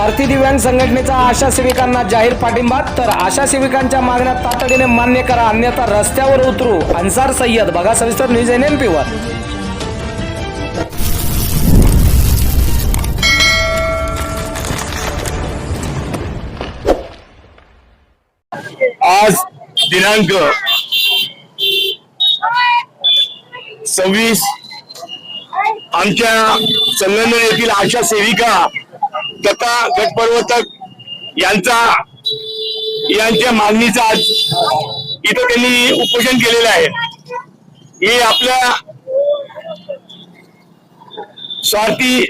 सारथी दिव्यांग संघटनेचा आशा सेविकांना जाहीर पाठिंबा तर आशा सेविकांच्या मागण्या तातडीने मान्य करा अन्यथा रस्त्यावर उतरू. अन्सार सय्यद बघा सविस्तर न्यूज एन एन पीवर आज दिनांक सव्वीस आमच्या संगमनेर येथील आशा सेविका तथा गटप्रवर्तक यांचा यांच्या मागणीचा आज इथं त्यांनी उपोषण केलेलं आहे. हे आपल्या स्वार्थी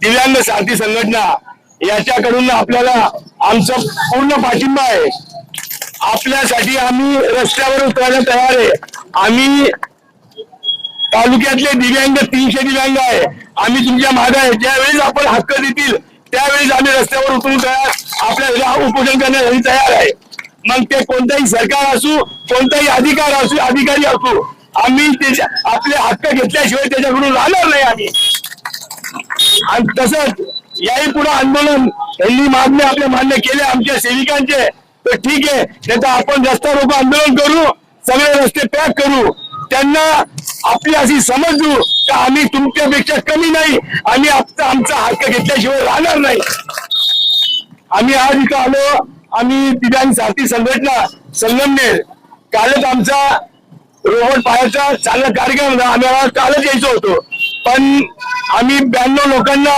दिव्यांग सारथी संघटना याच्याकडून आपल्याला आमचा पूर्ण पाठिंबा आहे. आपल्यासाठी आम्ही रस्त्यावर उतरायला तयार आहे. आम्ही तालुक्यातले दिव्यांग तीनशे दिव्यांग आहे. आम्ही तुमच्या मागे आहे. ज्यावेळेस आपण हक्क देतील त्यावेळेस आम्ही रस्त्यावर उतरून तयार आपल्या उपोषण करण्यासाठी तयार आहे. मग ते कोणताही सरकार असू कोणताही अधिकार असू अधिकारी असू आम्ही त्याच्या आपले हक्क घेतल्याशिवाय त्याच्याकडून राहणार नाही आम्ही. आणि तसंच याही पुढे आंदोलन यांनी मागणे आपले मान्य केले आमच्या सेविकांचे. तर ठीक आहे त्याचा आपण रस्ता रोको आंदोलन करू सगळे रस्ते पॅक करू. त्यांना आपली अशी समजू का आम्ही तुमच्यापेक्षा कमी नाही आम्ही आमचा हक्क घेतल्याशिवाय राहणार नाही. आम्ही आज इथं आलो आम्ही दिव्यांग साथी संघटना संगमनेर कालच आमचा रोबोट पायाचा चालला कार्यक्रम होता. आम्हाला कालच यायचं होतो. पण आम्ही ब्याण्णव लोकांना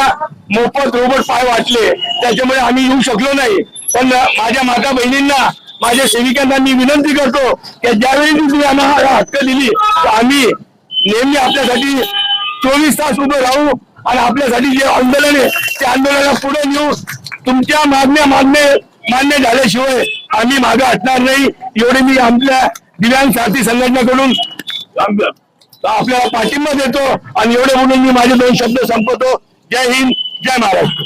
मोफत रोबोट पाय वाटले. त्याच्यामुळे आम्ही येऊ शकलो नाही. पण माझ्या माता बहिणींना माझ्या सेविकांना मी विनंती करतो की ज्यावेळी तुम्ही आम्हाला हक्क दिली तर आम्ही नेहमी आपल्यासाठी चोवीस तास उभे राहू आणि आपल्यासाठी जे आंदोलन आहे ते आंदोलनाला पुढे नेऊ. तुमच्या मागण्या मागणे मान्य झाल्याशिवाय आम्ही मागे हटणार नाही. एवढे मी आपल्या दिव्यांग साथी संघटनेकडून आपल्याला पाठिंबा देतो आणि एवढे म्हणून मी माझे दोन शब्द संपवतो. जय हिंद जय महाराष्ट्र.